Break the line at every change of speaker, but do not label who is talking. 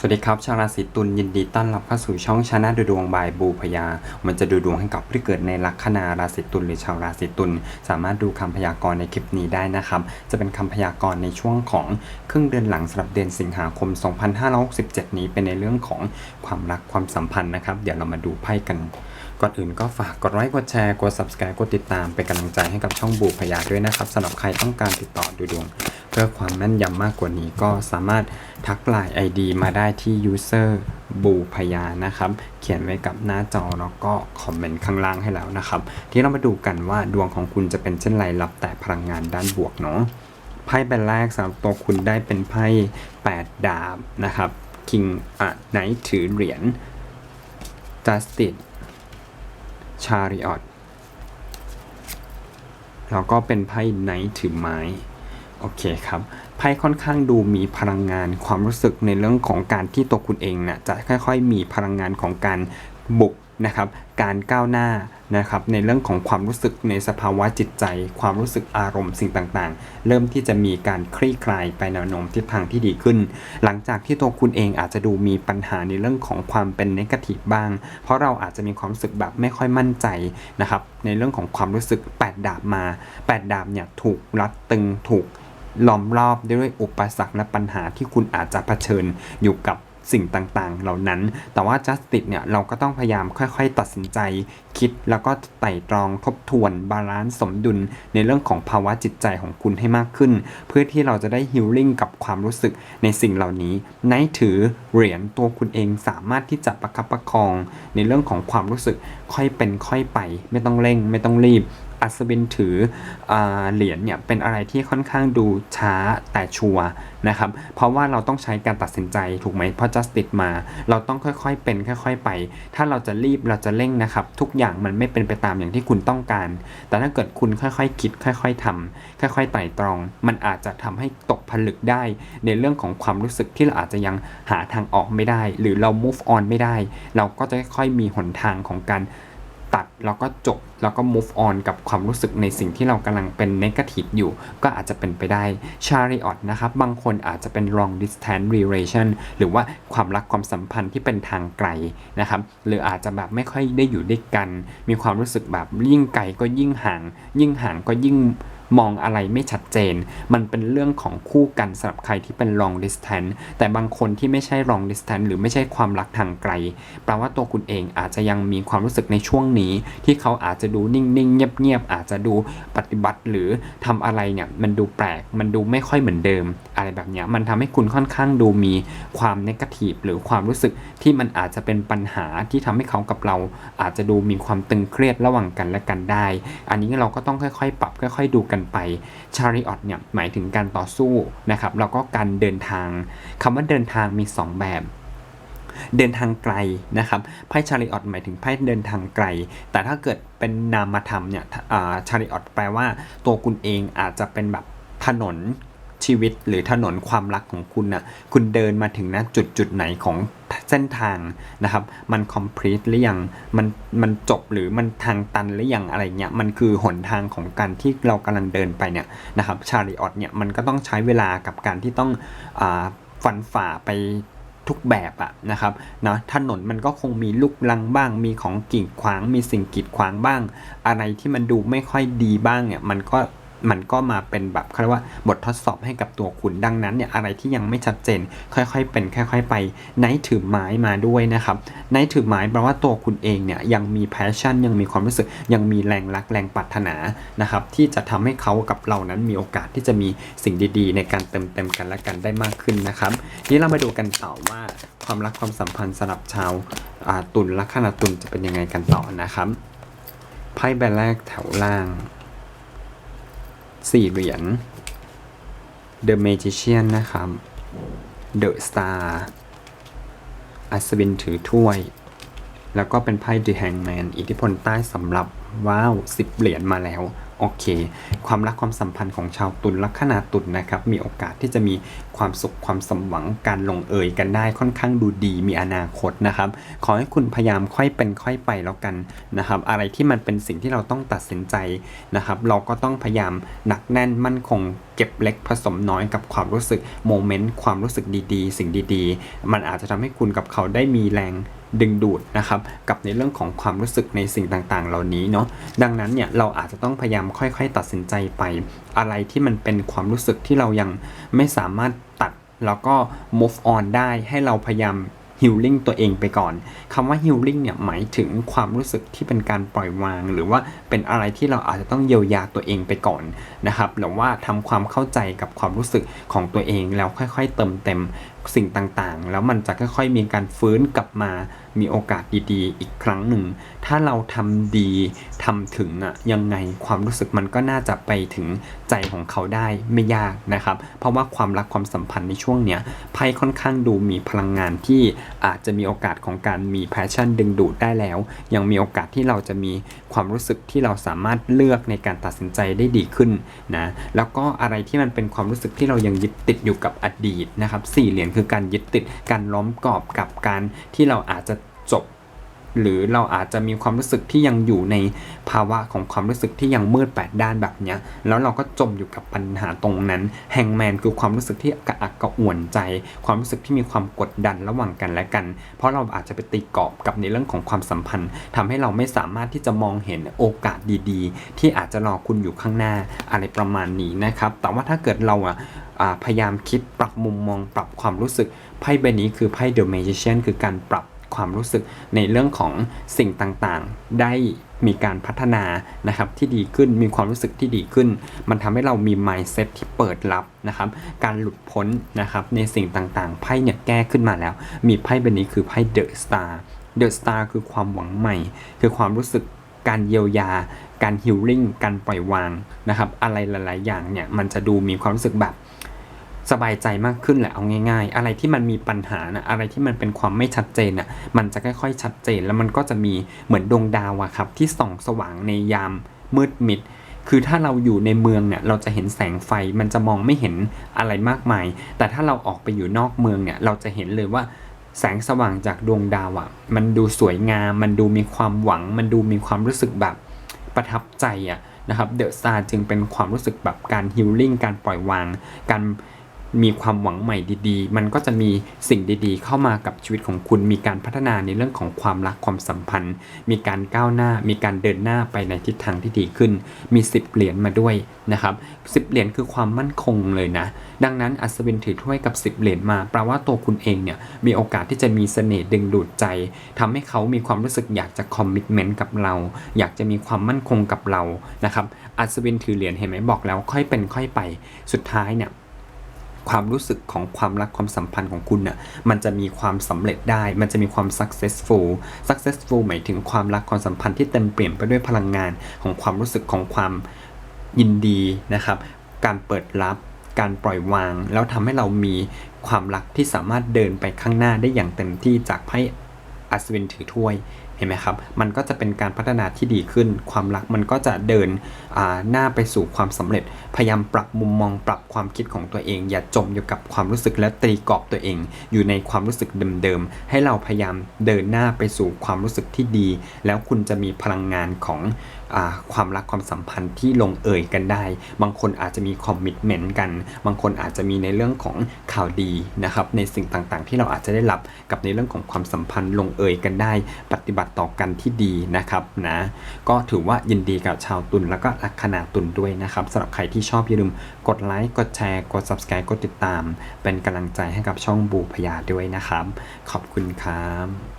สวัสดีครับ ชาวราศีตุลยินดีต้อนรับเข้าสู่ช่องชนะดูดวงบายบูพยา มันจะดูดวงให้กับผู้ที่เกิดในลัคนาราศีตุลหรือชาวราศีตุลสามารถดูคำพยากรณ์ในคลิปนี้ได้นะครับ จะเป็นคำพยากรณ์ในช่วงของครึ่งเดือนหลังสำหรับเดือนสิงหาคม 2567 นี้เป็นในเรื่องของความรักความสัมพันธ์นะครับ เดี๋ยวเรามาดูไพ่กัน ก่อนอื่นก็ฝากกดไลค์กดแชร์กด subscribe กดติดตามเป็นกำลังใจให้กับช่องบูพยาด้วยนะครับสำหรับใครต้องการติดต่อดูดวง เพื่อความแม่นยำมากกว่านี้ก็สามารถทักไลน์ ID มาได้ที่ user บูพยานะครับ เขียนไว้กับหน้าจอแล้วก็คอมเมนต์ข้างล่างให้แล้วนะครับ ที่เรามาดูกันว่าดวงของคุณจะเป็นเช่นไรรับแต่พลังงานด้านบวกเนาะไพ่ใบแรกสำหรับตัวคุณได้เป็นไพ่8ดาบนะครับ King อะไนท์ถือเหรียญ ชาริออตแล้วก็เป็นไพ่ไนท์ถือไม้ โอเคครับ ไพ่ค่อนข้างดูมีพลังงานความรู้สึกในเรื่องของการที่ตัวคุณเองนะ่ะจะค่อย ๆ มีพลังงานของการบุก นะครับการก้าวหน้านะครับในเรื่องของความรู้สึกในสภาวะจิตใจ ความรู้สึกอารมณ์สิ่งต่างๆ เริ่มที่จะมีการคลี่คลายไปแนวโน้มทิศทางที่ดีขึ้น หลังจากที่ตัวคุณเองอาจจะดูมีปัญหาในเรื่องของความเป็นนกาทีฟบ้าง เพราะเราอาจจะมีความรู้สึกแบบไม่ค่อยมั่นใจนะครับในเรื่องของความรู้สึก 8 ดาบมา 8 ดาบเนี่ยถูกรัดตึงถูกล้อมรอบด้วยอุปสรรคและปัญหาที่คุณอาจจะเผชิญอยู่กับ สิ่งต่างๆ เหล่านั้น แต่ว่า justice เนี่ยเราก็ต้องพยายามค่อยๆ ตัดสินใจคิดแล้วก็ไต่ตรองทบทวนบาลานซ์สมดุล ในเรื่องของภาวะจิตใจของคุณให้มากขึ้น เพื่อที่เราจะได้ฮิลลิ่งกับความรู้สึกในสิ่งเหล่านี้ไนถือเหรียญตัวคุณเองสามารถที่จะประคับประคอง ในเรื่องของความรู้สึกค่อยเป็นค่อยไป ไม่ต้องเร่งไม่ต้องรีบ อัศวินถืออเหรียญเนี่ยเป็นอะไรที่ค่อนข้างดูช้าแต่ชัวร์นะครับ เพราะว่าเราต้องใช้การตัดสินใจถูกไหมเพราะ justice มา เราต้องค่อยๆเป็นค่อย ๆ ไป ถ้าเราจะรีบเราจะเร่งนะครับ ทุกอย่างมันไม่เป็นไปตามอย่างที่คุณต้องการ แต่ถ้าเกิดคุณค่อยๆคิด ค่อย ๆทำค่อยๆไต่ตรอง มันอาจจะทำให้ตกผลึกได้ ในเรื่องของความรู้สึกที่เราอาจจะยังหาทางออกไม่ได้ หรือเรา move on ไม่ได้ เราก็จะค่อยๆมีหนทางของการ ตัดแล้วก็จบแล้วก็ move on กับความรู้สึกในสิ่งที่เรากำลังเป็น negative อยู่ ก็อาจจะเป็นไปได้ chariot นะครับ บางคนอาจจะเป็น long distance relation หรือว่าความรักความสัมพันธ์ที่เป็นทางไกลนะครับ หรืออาจจะแบบไม่ค่อยได้อยู่ด้วยกัน มีความรู้สึกแบบยิ่งไกลก็ยิ่งห่าง ยิ่งห่างก็ยิ่ง มองอะไรไม่ชัดเจน มันเป็นเรื่องของคู่กันสำหรับใครที่เป็น long distance แต่บางคนที่ไม่ใช่ long distance หรือไม่ใช่ความรักทางไกล แปลว่าตัวคุณเองอาจจะยังมีความรู้สึกในช่วงนี้ ที่เขาอาจจะดูนิ่งๆ เงียบๆ อาจจะดูปฏิบัติหรือทำอะไรเนี่ยมันดูแปลก มันดูไม่ค่อยเหมือนเดิม อะไรแบบเนี้ยมันทำให้คุณค่อนข้างดูมีความ negative หรือความรู้สึกที่มันอาจจะเป็นปัญหาที่ทำให้เขากับเรา อาจจะดูมีความตึงเครียดระหว่างกันและกันได้ อันนี้เราก็ต้องค่อยๆ ปรับค่อย ๆ ดูกันไปชาริออตเนี่ยหมายถึงการต่อสู้นะครับแล้วก็การเดินทางคำว่าเดินทางมี 2 แบบเดินทางไกลนะครับไพ่ชาริออตหมายถึงไพ่เดินทางไกล แต่ถ้าเกิดเป็นนามธรรมเนี่ยชาริออตแปลว่าตัวคุณเองอาจจะเป็นแบบถนน ชีวิตหรือถนนความรักของคุณนะ่ะคุณเดินมาถึงนะจุดจุดไหนของเส้นทางนะครับ มัน complete หรือยังมันมันจบหรือมันทางตันหรือยังอะไรเงี้ยมันคือหนทางของการที่เรากำลังเดินไปเนี่ยนะครับชาริออตเนี่ยมันก็ต้องใช้เวลากับการที่ต้องอฟันฝ่าไปทุกแบบอะนะครับเนาะถนนมันก็คงมีลูกลังบ้าง มีของกีดขวาง มีสิ่งกีดขวางบ้าง อะไรที่มันดูไม่ค่อยดีบ้างเนี่ยมันก็ มันก็มาเป็นแบบเขาเรียกว่าบททดสอบให้กับตัวคุณดังนั้นเนี่ยอะไรที่ยังไม่ชัดเจน ค่อยๆเป็นค่อย ๆ ไปไนท์ถือไม้มาด้วยนะครับไนท์ถือไม้แปลว่าตัวคุณเองเนี่ยยังมีแพชชั่นยังมีความรู้สึก ยังมีแรงรักแรงปรารถนานะครับที่จะทำให้เขากับเรานั้นมีโอกาสที่จะมีสิ่งดีๆ ในการเติมเต็มกันและกันได้มากขึ้นนะครับทีนี้เรามาดูกันต่อว่าความรักความสัมพันธ์สำหรับชาวตุลลัคนาตุลจะเป็นยังไงกันต่อนะครับไพ่ใบแรกแถวล่าง สี่เหรียญ The Magician นะครับ The Star อัศวินถือถ้วย แล้วก็เป็นไพ่ The Hangman อิทธิพลใต้สำหรับว้าวสิบเหรียญมาแล้ว โอเค ความรักความสัมพันธ์ของชาวตุลลัคนาตุลนะครับ มีโอกาสที่จะมีความสุขความสมหวังการลงเอยกันได้ค่อนข้างดูดีมีอนาคตนะครับ ขอให้คุณพยายามค่อยเป็นค่อยไปแล้วกันนะครับ อะไรที่มันเป็นสิ่งที่เราต้องตัดสินใจนะครับ เราก็ต้องพยายามหนักแน่นมั่นคงเก็บเล็กผสมน้อยกับความรู้สึกโมเมนต์ความรู้สึกดีๆ สิ่งดีๆ มันอาจจะทำให้คุณกับเขาได้มีแรง ดึงดูดนะครับกับในเรื่องของความรู้สึกในสิ่งต่างๆ เหล่านี้เนาะดังนั้นเนี่ยเราอาจจะต้องพยายามค่อย ๆ ตัดสินใจไป อะไรที่มันเป็นความรู้สึกที่เรายังไม่สามารถตัดแล้วก็ move on ได้ให้เราพยายาม healing ตัวเองไปก่อนคำว่า healing เนี่ยหมายถึงความรู้สึกที่เป็นการปล่อยวาง หรือว่าเป็นอะไรที่เราอาจจะต้องเยียวยาตัวเองไปก่อนนะครับหรือว่าทำความเข้าใจกับความรู้สึกของตัวเองแล้วค่อย ๆ เติมเต็ม สิ่งต่างๆ แล้วมันจะค่อยๆมีการฟื้นกลับมามีโอกาสดีๆ อีกครั้งหนึ่ง ถ้าเราทำดีทำถึงอะยังไงความรู้สึกมันก็น่าจะไปถึงใจของเขาได้ไม่ยากนะครับ เพราะว่าความรักความสัมพันธ์ในช่วงเนี้ยไพ่ค่อนข้างดูมีพลังงานที่อาจจะมีโอกาสของการมีแพชชั่นดึงดูดได้แล้ว ยังมีโอกาสที่เราจะมีความรู้สึกที่เราสามารถเลือกในการตัดสินใจได้ดีขึ้นนะแล้วก็อะไรที่มันเป็นความรู้สึกที่เรายังยึดติดอยู่กับอดีตนะครับสี่เหรียญคือการยึดติดการล้อมกรอบกับการที่เราอาจจะจบ หรือเราอาจจะมีความรู้สึกที่ยังอยู่ในภาวะของความรู้สึกที่ยังมืดแปดด้านแบบเนี้ย แล้วเราก็จมอยู่กับปัญหาตรงนั้น แฮงแมนคือความรู้สึกที่กระอักกระอ่วนใจ ความรู้สึกที่มีความกดดันระหว่างกันและกัน เพราะเราอาจจะไปตีกรอบกับในเรื่องของความสัมพันธ์ทำให้เราไม่สามารถที่จะมองเห็นโอกาสดีๆ ที่อาจจะรอคุณอยู่ข้างหน้าอะไรประมาณนี้นะครับ แต่ว่าถ้าเกิดเราอะอ่าพยายามคิดปรับมุมมอง ปรับความรู้สึกไพ่ใบนี้คือไพ่ The Magician คือการปรับ ความรู้สึกในเรื่องของสิ่งต่างๆ ได้มีการพัฒนานะครับที่ดีขึ้นมีความรู้สึกที่ดีขึ้น มันทำให้เรามี mindset ที่เปิดรับนะครับการหลุดพ้นนะครับในสิ่งต่างๆไพ่เนี่ยแก้ขึ้นมาแล้ว มีไพ่ใบนี้คือไพ่ The Star The Star คือความหวังใหม่ คือความรู้สึกการเยียวยา การฮิลลิ่งการปล่อยวางนะครับอะไรหลาย ๆ อย่างเนี่ยมันจะดูมีความรู้สึกแบบ สบายใจมากขึ้นแหละเอาง่าย ๆ อะไรที่มันมีปัญหานะอะไรที่มันเป็นความไม่ชัดเจนน่ะมันจะค่อยๆชัดเจน แล้วมันก็จะมีเหมือนดวงดาวอะครับที่ส่องสว่างในยามมืดมิด คือถ้าเราอยู่ในเมืองเนี่ยเราจะเห็นแสงไฟมันจะมองไม่เห็นอะไรมากมาย แต่ถ้าเราออกไปอยู่นอกเมืองเนี่ยเราจะเห็นเลยว่าแสงสว่างจากดวงดาวอะมันดูสวยงาม มันดูมีความหวัง มันดูมีความรู้สึกแบบประทับใจอะนะครับ เดอะซาจึงเป็นความรู้สึกแบบการฮิลลิ่ง การปล่อยวาง การ มีความหวังใหม่ดีๆ มันก็จะมีสิ่งดีๆ เข้ามากับชีวิตของคุณ มีการพัฒนาในเรื่องของความรักความสัมพันธ์ มีการก้าวหน้า มีการเดินหน้าไปในทิศทางที่ดีขึ้น มี 10 เหรียญมาด้วยนะครับ10เหรียญคือความมั่นคงเลยนะ ดังนั้นอัศวินถือถ้วยกับ 10 เหรียญมา แปลว่าตัวคุณเองเนี่ยมีโอกาสที่จะมีเสน่ห์ดึงดูดใจทำให้เขามีความรู้สึกอยากจะคอมมิชเมนต์กับเรา อยากจะมีความมั่นคงกับเรา นะครับ อัศวินถือเหรียญเห็นไหมบอกแล้วค่อยเป็นค่อยไป สุดท้ายเนี่ย ความรู้สึกของความรักความสัมพันธ์ของคุณน่ะมันจะมีความสำเร็จได้ มันจะมีความ successful successful หมายถึงความรักความสัมพันธ์ที่เต็มเปี่ยมไปด้วยพลังงานของความรู้สึกของความยินดีนะครับ การเปิดรับการปล่อยวาง แล้วทำให้เรามีความรักที่สามารถเดินไปข้างหน้าได้อย่างเต็มที่จากไพ่อัศวินถือถ้วย เห็นไหมครับ มันก็จะเป็นการพัฒนาที่ดีขึ้น ความรักมันก็จะเดินหน้าไปสู่ความสำเร็จ พยายามปรับมุมมองปรับความคิดของตัวเอง อย่าจมอยู่กับความรู้สึกและตีกรอบตัวเอง อยู่ในความรู้สึกเดิมๆ ให้เราพยายามเดินหน้าไปสู่ความรู้สึกที่ดี แล้วคุณจะมีพลังงานของ ความรักความสัมพันธ์ที่ลงเอยกันได้ บางคนอาจจะมีคอมมิชเมนต์กัน บางคนอาจจะมีในเรื่องของข่าวดีนะครับ ในสิ่งต่างๆ ที่เราอาจจะได้รับกับในเรื่องของความสัมพันธ์ลงเอยกันได้ ปฏิบัติต่อกันที่ดีนะครับนะ ก็ถือว่ายินดีกับชาวตุลแล้วก็ลัคนาตุลด้วยนะครับสำหรับใครที่ชอบอย่าลืมกดไลค์ กดแชร์ กด subscribe กดติดตาม เป็นกำลังใจให้กับช่องบูพยาด้วยนะครับ ขอบคุณครับ